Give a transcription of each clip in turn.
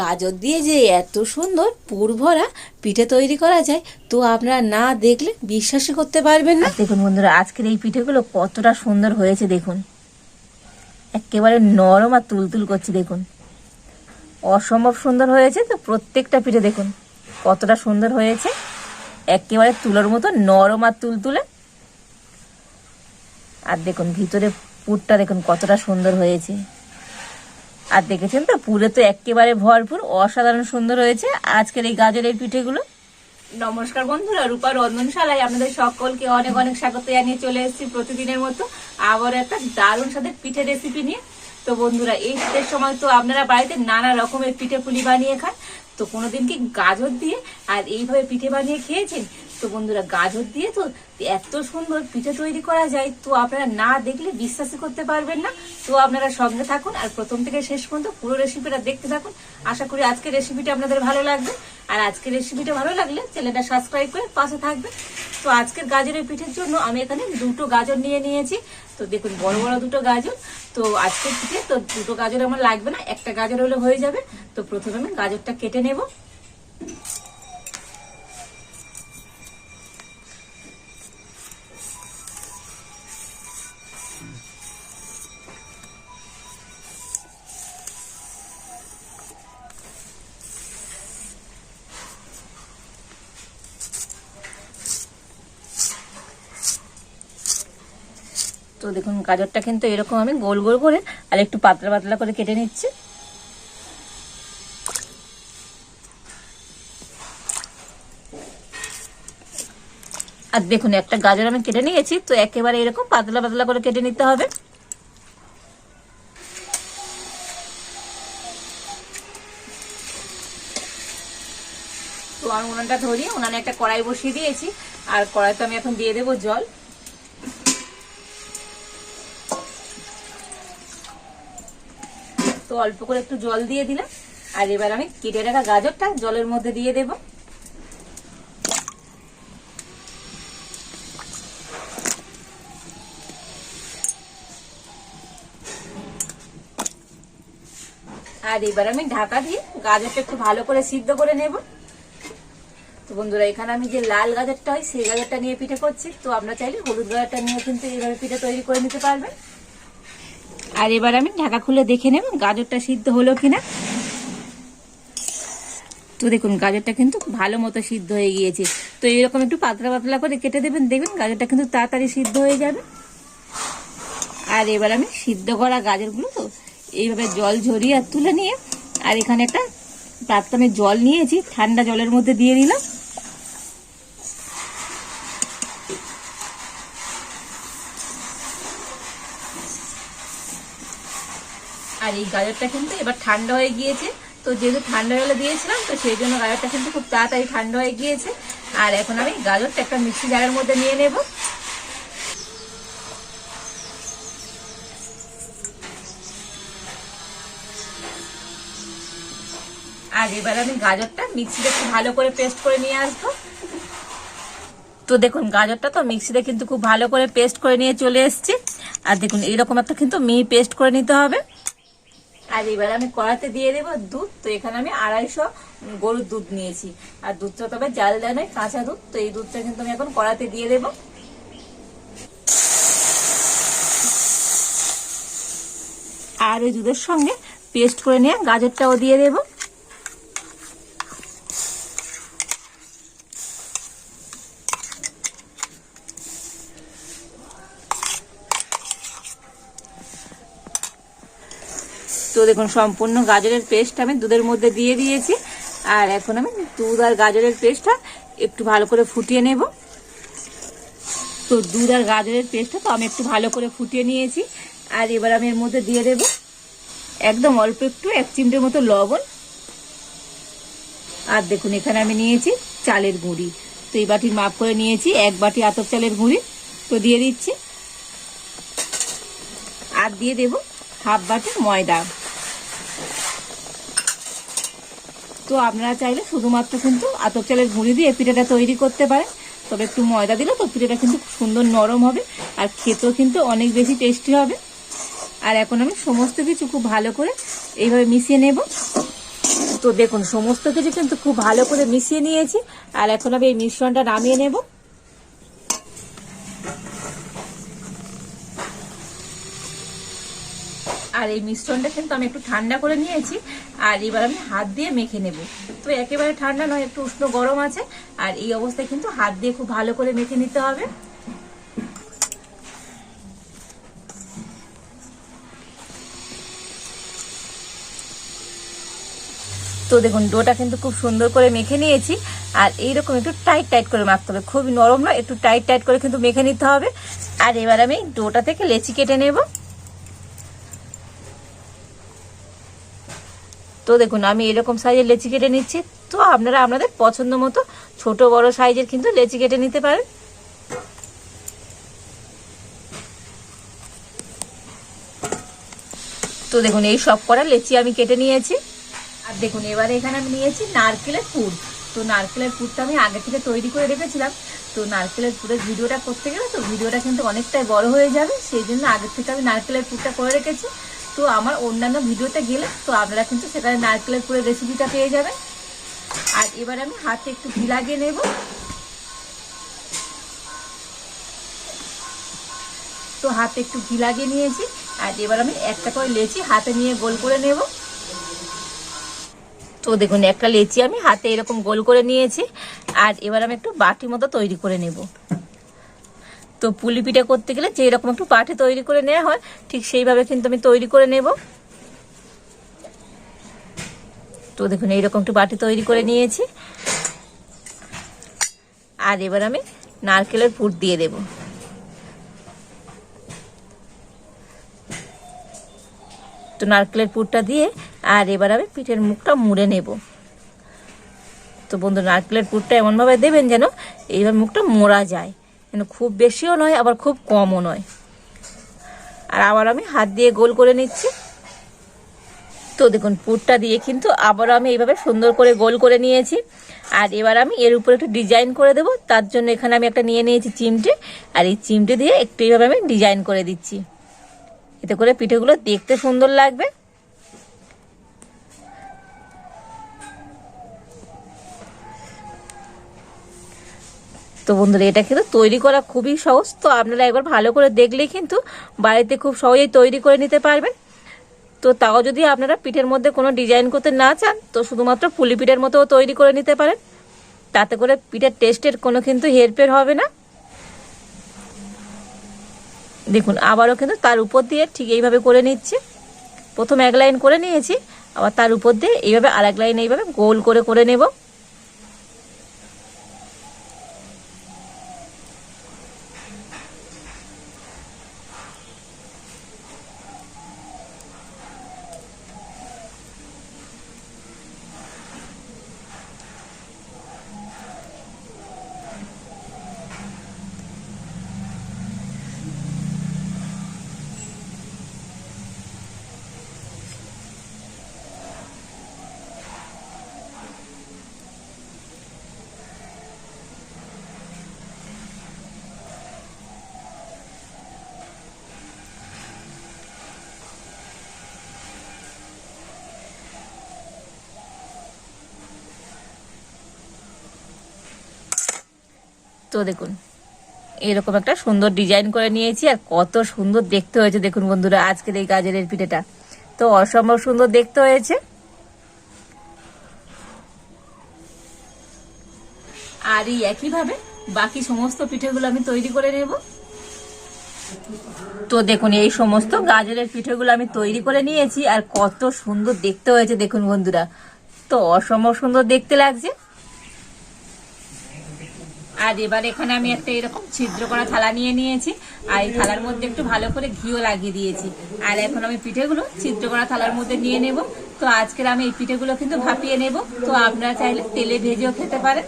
গাজর দিয়ে যে এত সুন্দর পুর ভরা পিঠে তৈরি করা যায়, তো আপনারা না দেখলে বিশ্বাসই করতে পারবেন না। দেখুন বন্ধুরা, আজকের এই পিঠেগুলো কতটা সুন্দর হয়েছে দেখুন। একেবারে নরম আর তুলতুল করছে দেখুন। অসম্ভব সুন্দর হয়েছে তো প্রত্যেকটা পিঠে দেখুন, কতটা সুন্দর হয়েছে। একেবারে তুলোর মতো নরম আর তুলতুলে। আর দেখুন ভিতরে পুরটা দেখুন কতটা সুন্দর হয়েছে। আর দেখেছেন তো? পুরে তো একেবারে ভরপুর, অসাধারণ সুন্দর হয়েছে। আজকের এই গাজরের পিঠেগুলো। নমস্কার বন্ধুরা, রূপা রন্ধনশালায় আপনাদের সকলকে অনেক অনেক স্বাগত জানিয়ে চলে এসেছি প্রতিদিনের মতো। আবার একটা দারুণ সাথে পিঠে রেসিপি নিয়ে। তো বন্ধুরা, এই শীতের সময় তো আপনারা বাড়িতে নানা রকমের পিঠে পুলি বানিয়ে খান। তো কোনো দিন কি গাজর দিয়ে আর এইভাবে পিঠে বানিয়ে খেয়েছেন? তো বন্ধুরা, গাজর দিয়ে তো এত সুন্দর পিঠে তৈরি করা যায়, তো আপনারা না দেখলে বিশ্বাসই করতে পারবেন না। তো আপনারা সঙ্গে থাকুন আর প্রথম থেকে শেষ পর্যন্ত পুরো রেসিপিটা দেখতে থাকুন। আশা করি আজকের রেসিপিটা আপনাদের ভালো লাগবে। আর আজকের রেসিপিটা ভালো লাগলে চ্যানেলটা সাবস্ক্রাইব করে পাশে থাকবে। তো আজকের গাজরের পিঠের জন্য আমি এখানে দুটো গাজর নিয়ে নিয়েছি। তো দেখুন, বড় বড় দুটো গাজর। তো আজকের পিঠে তো দুটো গাজর আমার লাগবে না, একটা গাজর হলে হয়ে যাবে। তো প্রথমে আমি গাজরটা কেটে নেব। তো দেখুন, গাজরটা কিন্তু এরকম আমি গোল গোল করে আর একটু পাতলা পাতলা করে কেটে নিচ্ছি। আর দেখুন, একটা গাজর আমি কেটে নিয়েছি, তো একেবারে এরকম পাতলা পাতলা করে কেটে নিতে হবে। তো আমি উনানটা ধরি উনানে একটা কড়াই বসিয়ে দিয়েছি। আর কড়াইতে আমি এখন দিয়ে দেবো জল। তো অল্প করে একটু জল দিয়ে দিলাম। আর এবার আমি কেটে রাখা গাজরটা জলের মধ্যে দিয়ে দেব। আর এবার আমি ঢাকা দিয়ে গাজরটা একটু ভালো করে সিদ্ধ করে নেব। তো বন্ধুরা, এখানে আমি যে লাল গাজরটা হয়, সেই গাজরটা নিয়ে পিঠে করছি। তো আপনারা চাইলে হলুদ গাজরটা নিয়ে কিন্তু এইভাবে পিঠে তৈরি করে নিতে পারবেন। আর এবার আমি ঢাকা খুলে দেখে নেব গাজরটা সিদ্ধ হলো কিনা। তো দেখুন, গাজরটা কিন্তু ভালো মতো সিদ্ধ হয়ে গিয়েছে। তো এরকম একটু পাতলা পাতলা করে কেটে দেবেন। দেখবেন গাজরটা কিন্তু তাড়াতাড়ি সিদ্ধ হয়ে যাবে। আর এবার আমি সিদ্ধ করা গাজরগুলো তো এইভাবে জল ঝরিয়ে তুলে নিয়ে, আর এখানে একটা পাত্রে জল নিয়েছি, ঠান্ডা জলের মধ্যে দিয়ে দিলাম। এই গাজরটা কিন্তু এবার ঠান্ডা হয়ে গিয়েছে। তো যেহেতু ঠান্ডা জলে দিয়েছিলাম, তো সেই জন্য গাজরটা কিন্তু খুব তাড়াতাড়ি ঠান্ডা হয়ে গিয়েছে। আর এখন আমি গাজরটা একটা মিক্সি জারের মধ্যে নিয়ে নেব। আর এবার আমি গাজরটা মিক্সিতে একটু ভালো করে পেস্ট করে নিয়ে আসব। তো দেখুন, গাজরটা তো মিক্সিতে কিন্তু খুব ভালো করে পেস্ট করে নিয়ে চলে এসেছি। আর দেখুন এইরকম একটা কিন্তু মিহি পেস্ট করে নিতে হবে। আর এবার আমি কড়াতে দিয়ে দেবো দুধ, তো এখানে আমি আড়াইশো গরুর দুধ নিয়েছি। আর দুধটা তবে জাল দেয় নয়, কাঁচা দুধ, তো এই দুধটা কিন্তু আমি এখন কড়াতে দিয়ে দেবো। আর ওই দুধের সঙ্গে পেস্ট করে নিয়ে গাজরটাও দিয়ে দেবো। তো দেখুন, সম্পূর্ণ গাজরের পেস্ট আমি দুধের মধ্যে দিয়ে দিয়েছি। আর এখন আমি দুধ আর গাজরের পেস্টটা একটু ভালো করে ফুটিয়ে নেব। তো দুধ আর গাজরের পেস্টটা তো আমি একটু ভালো করে ফুটিয়ে নিয়েছি। আর এবার আমি এর মধ্যে দিয়ে দেব একদম অল্প একটু এক চিমটের মতো লবণ। আর দেখুন, এখানে আমি নিয়েছি চালের গুঁড়ি। তো এই বাটির মাপ করে নিয়েছি, এক বাটি আতপ চালের গুঁড়ি। তো দিয়ে দিচ্ছি। আর দিয়ে দেব হাফ বাটি ময়দা। তো আপনারা চাইলে শুধুমাত্র কিন্তু আতপ চালের গুঁড়ি দিয়ে পিঠাটা তৈরি করতে পারেন। তবে একটু ময়দা দিলে তো পিঠাটা কিন্তু সুন্দর নরম হবে আর খেতেও কিন্তু অনেক বেশি টেস্টি হবে। আর এখন আমি সমস্ত কিছু খুব ভালো করে এইভাবে মিশিয়ে নেব। তো দেখুন, সমস্ত কিছু কিন্তু খুব ভালো করে মিশিয়ে নিয়েছি। আর এখন আমি এই মিশ্রণটা নামিয়ে নেব। আর এই মিশ্রণটা কিন্তু আমি একটু ঠান্ডা করে নিয়েছি, আর এবার আমি হাত দিয়ে মেখে নেব। তো একেবারে ঠান্ডা নয়, একটু উষ্ণ গরম আছে, আর এই অবস্থায় কিন্তু হাত দিয়ে খুব ভালো করে মেখে নিতে হবে। তো দেখুন, ডোটা কিন্তু খুব সুন্দর করে মেখে নিয়েছি, আর এইরকম একটু টাইট টাইট করে মাখতে হবে। খুবই নরম নয়, একটু টাইট টাইট করে কিন্তু মেখে নিতে হবে। আর এবার আমি ডোটা থেকে লেচি কেটে নেব। তো দেখুন, আমি এরকম সাইজের লেচি কেটে নিচ্ছি। তো আপনারা আপনাদের পছন্দ মতো ছোট, বড় সাইজের কিন্তু লেচি কেটে নিতে পারেন। তো দেখুন, এই সব করা লেচি আমি কেটে নিয়েছি। আর দেখুন, এবারে এখানে আমি নিয়েছি নারকেলের পুর। তো নারকেলের পুরটা আমি আগে থেকে তৈরি করে রেখেছিলাম। তো নারকেলের পুরের ভিডিওটা করতে গেলে তো ভিডিওটা কিন্তু অনেকটাই বড় হয়ে যাবে। সেই জন্য আগের থেকে আমি নারকেলের পুরটা করে রেখেছি। তো আমার অন্যান্য ভিডিওতে গেলে তো আপনারা কিন্তু সেখানে নারকেলের পুরের রেসিপিটা পেয়ে যাবেন। আর এবার আমি হাতে একটু ঘি লাগিয়ে নেব। তো হাতে একটু ঘি লাগিয়ে নিয়েছি। আর এবার আমি একটা করে লেচি হাতে নিয়ে গোল করে নেব। তো দেখুন, একটা লেচি আমি হাতে এরকম গোল করে নিয়েছি। আর এবার আমি একটু বাটি মতো তৈরি করে নেব। তো পুলি পিঠা করতে গেলে যে এরকম একটু পাঠে তৈরি করে নেওয়া হয়, ঠিক সেইভাবে কিন্তু আমি তৈরি করে নেব। তো দেখুন, এইরকম একটু বাটি তৈরি করে নিয়েছি। আর এবার আমি নারকেলের পুর দিয়ে দেবো। তো নারকেলের পুরটা দিয়ে আর এবার আমি পিঠের মুখটা মুড়ে নেব। তো বন্ধু, নারকেলের পুরটা এমনভাবে দেবেন যেন এইবার মুখটা মোড়া যায়। যেন খুব বেশিও নয়, আবার খুব কমও নয়। আর আবার আমি হাত দিয়ে গোল করে নিচ্ছি। তো দেখুন, পুরটা দিয়ে কিন্তু আবারও আমি এইভাবে সুন্দর করে গোল করে নিয়েছি। আর এবার আমি এর উপরে একটু ডিজাইন করে দেব। তার জন্য এখানে আমি একটা নিয়ে নিয়েছি চিমটে। আর এই চিমটে দিয়ে একটু এইভাবে আমি ডিজাইন করে দিচ্ছি। এতে করে পিঠেগুলো দেখতে সুন্দর লাগবে। তো বন্ধুরা, এটা কিন্তু তৈরি করা খুবই সহজ। তো আপনারা একবার ভালো করে দেখলেই কিন্তু বাড়িতে খুব সহজেই তৈরি করে নিতে পারবেন। তো তাও যদি আপনারা পিঠের মধ্যে কোনো ডিজাইন করতে না চান, তো শুধুমাত্র পুলি পিঠের মতোও তৈরি করে নিতে পারেন। তাতে করে পিঠের টেস্টের কোনো কিন্তু হেরফের হবে না। দেখুন, আবারও কিন্তু তার উপর দিয়ে ঠিক এইভাবে করে নিচ্ছি। প্রথম এক লাইন করে নিয়েছি, আবার তার উপর দিয়ে এইভাবে আর এক লাইন এইভাবে গোল করে করে নেব। তো দেখুন, এরকম একটা সুন্দর ডিজাইন করে নিয়েছি আর কত সুন্দর দেখতে হয়েছে। দেখুন বন্ধুরা, আজকের এই গাজরের পিঠেটা। তো অসম্ভব সুন্দর দেখতে হয়েছে। আর এই একইভাবে বাকি সমস্ত পিঠেগুলো আমি তৈরি করে নেব। তো দেখুন, এই সমস্ত গাজরের পিঠেগুলো আমি তৈরি করে নিয়েছি আর কত সুন্দর দেখতে হয়েছে। দেখুন বন্ধুরা, তো অসম্ভব সুন্দর দেখতে লাগছে। আর এবার এখানে আমি একটা এরকম ছিদ্র করা থালা নিয়ে নিয়েছি। আর এই থালার মধ্যে একটু ভালো করে ঘিও লাগিয়ে দিয়েছি। আর এখন আমি পিঠেগুলো ছিদ্র করা থালার মধ্যে নিয়ে নেব। তো আজকের আমি এই পিঠেগুলো কিন্তু ভাপিয়ে নেব। তো আপনারা চাইলে তেলে ভেজেও খেতে পারেন।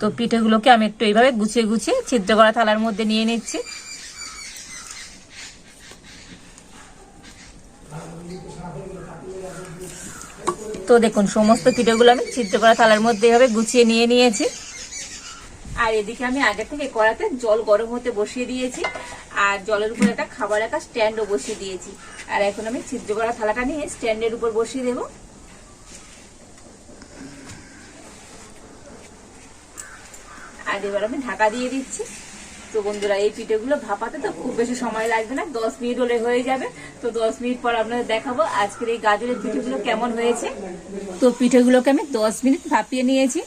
তো পিঠেগুলোকে আমি একটু এইভাবে গুছিয়ে গুছিয়ে ছিদ্র করা থালার মধ্যে নিয়ে নিচ্ছি। তো দেখুন, সমস্ত পিঠেগুলো আমি ছিদ্র করা থালার মধ্যে এভাবে গুছিয়ে নিয়ে নিয়েছি। আর এদিকে আমি আগে থেকে কড়াতে জল গরম হতে বসিয়ে দিয়েছি। আর জলের উপর একটা খাবার একটা স্ট্যান্ডও বসিয়ে দিয়েছি। আর এখন আমি ছিদ্র করা থালাটা নিয়ে স্ট্যান্ডের উপর বসিয়ে দেবো। আর এবার আমি ঢাকা দিয়ে দিচ্ছি। তো বন্ধুরা, এই পিঠেগুলো ভাপাতে তো খুব বেশি সময় লাগবে না, দশ মিনিট হলে হয়ে যাবে। তো দশ মিনিট পর আপনাদের দেখাবো আজকের এই গাজরের পিঠেগুলো কেমন হয়েছে। তো পিঠেগুলোকে আমি দশ মিনিট ভাপিয়ে নিয়েছি।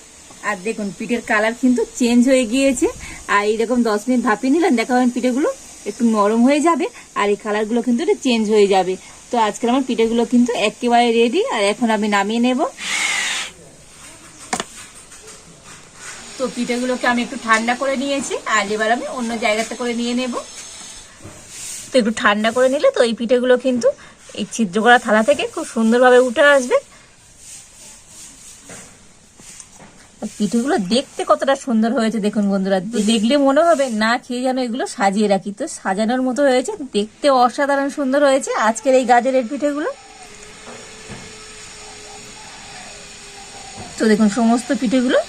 আর দেখুন, পিঠের কালার কিন্তু চেঞ্জ হয়ে গিয়েছে। আর এইরকম দশ মিনিট ভাপিয়ে নিলেন, দেখা হয় পিঠেগুলো একটু নরম হয়ে যাবে আর এই কালারগুলো কিন্তু চেঞ্জ হয়ে যাবে। তো আজকের আমার পিঠেগুলো কিন্তু একেবারে রেডি আর এখন আমি নামিয়ে নেব। তো পিঠেগুলোকে আমি একটু ঠান্ডা করে নিয়েছি, আর এবার আমি অন্য জায়গাতে করে নিয়ে নেব। তো একটু ঠান্ডা করে নিলে তো এই পিঠেগুলো কিন্তু এই ছিদ্র করা থালা থেকে খুব সুন্দরভাবে উঠে আসবে। পিঠেগুলো দেখতে কতটা সুন্দর হয়েছে দেখুন বন্ধুরা, দেখলে মনে হবে না খেয়ে যেন এগুলো সাজিয়ে রাখি। তো সাজানোর মতো হয়েছে, দেখতে অসাধারণ সুন্দর হয়েছে আজকের এই গাজরের পিঠেগুলো। তো দেখুন সমস্ত পিঠেগুলো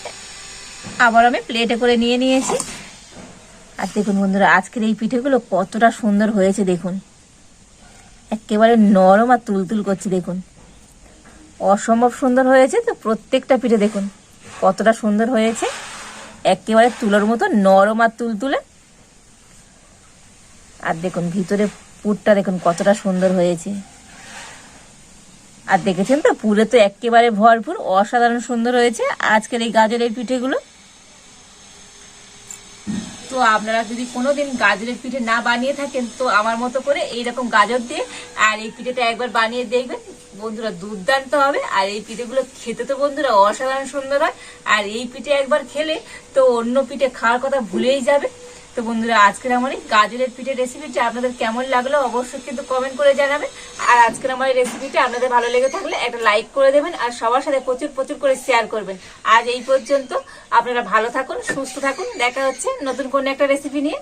আবার আমি প্লেটে করে নিয়ে নিয়েছি। আর দেখুন বন্ধুরা, আজকের এই পিঠেগুলো কতটা সুন্দর হয়েছে দেখুন। একেবারে নরম আর তুলতুল করছে দেখুন। অসম্ভব সুন্দর হয়েছে তো প্রত্যেকটা পিঠে দেখুন, কতটা সুন্দর হয়েছে। একেবারে তুলোর মতো নরম আর তুলতুলে। আর দেখুন, ভিতরে পুরটা দেখুন কতটা সুন্দর হয়েছে। আর দেখেছেন তো, পুরে তো একেবারে ভরপুর, অসাধারণ সুন্দর হয়েছে। আজকের এই গাজরের পিঠেগুলো তো আপনারা যদি কোনোদিন গাজরের পিঠে না বানিয়ে থাকেন, তো আমার মতো করে এইরকম গাজর দিয়ে আর এই পিঠেটা একবার বানিয়ে দেখবেন। বন্ধুরা, দুর্দান্ত হবে। আর এই পিঠেগুলো খেতে তো বন্ধুরা অসাধারণ সুন্দর হয়। আর এই পিঠে একবার খেলে তো অন্য পিঠে খাওয়ার কথা ভুলেই যাবে। তো বন্ধুরা, আজকের আমার এই গাজরের পিঠের রেসিপিটি আপনাদের কেমন লাগল অবশ্যই কিন্তু কমেন্ট করে জানাবেন। আর আজকের আমার এই রেসিপিটি আপনাদের ভালো লেগে থাকলে একটা লাইক করে দেবেন আর সবার সাথে প্রচুর প্রচুর করে শেয়ার করবেন। আজ এই পর্যন্ত আপনারা ভালো থাকুন, সুস্থ থাকুন। দেখা হচ্ছে নতুন কোনো একটা রেসিপি নিয়ে।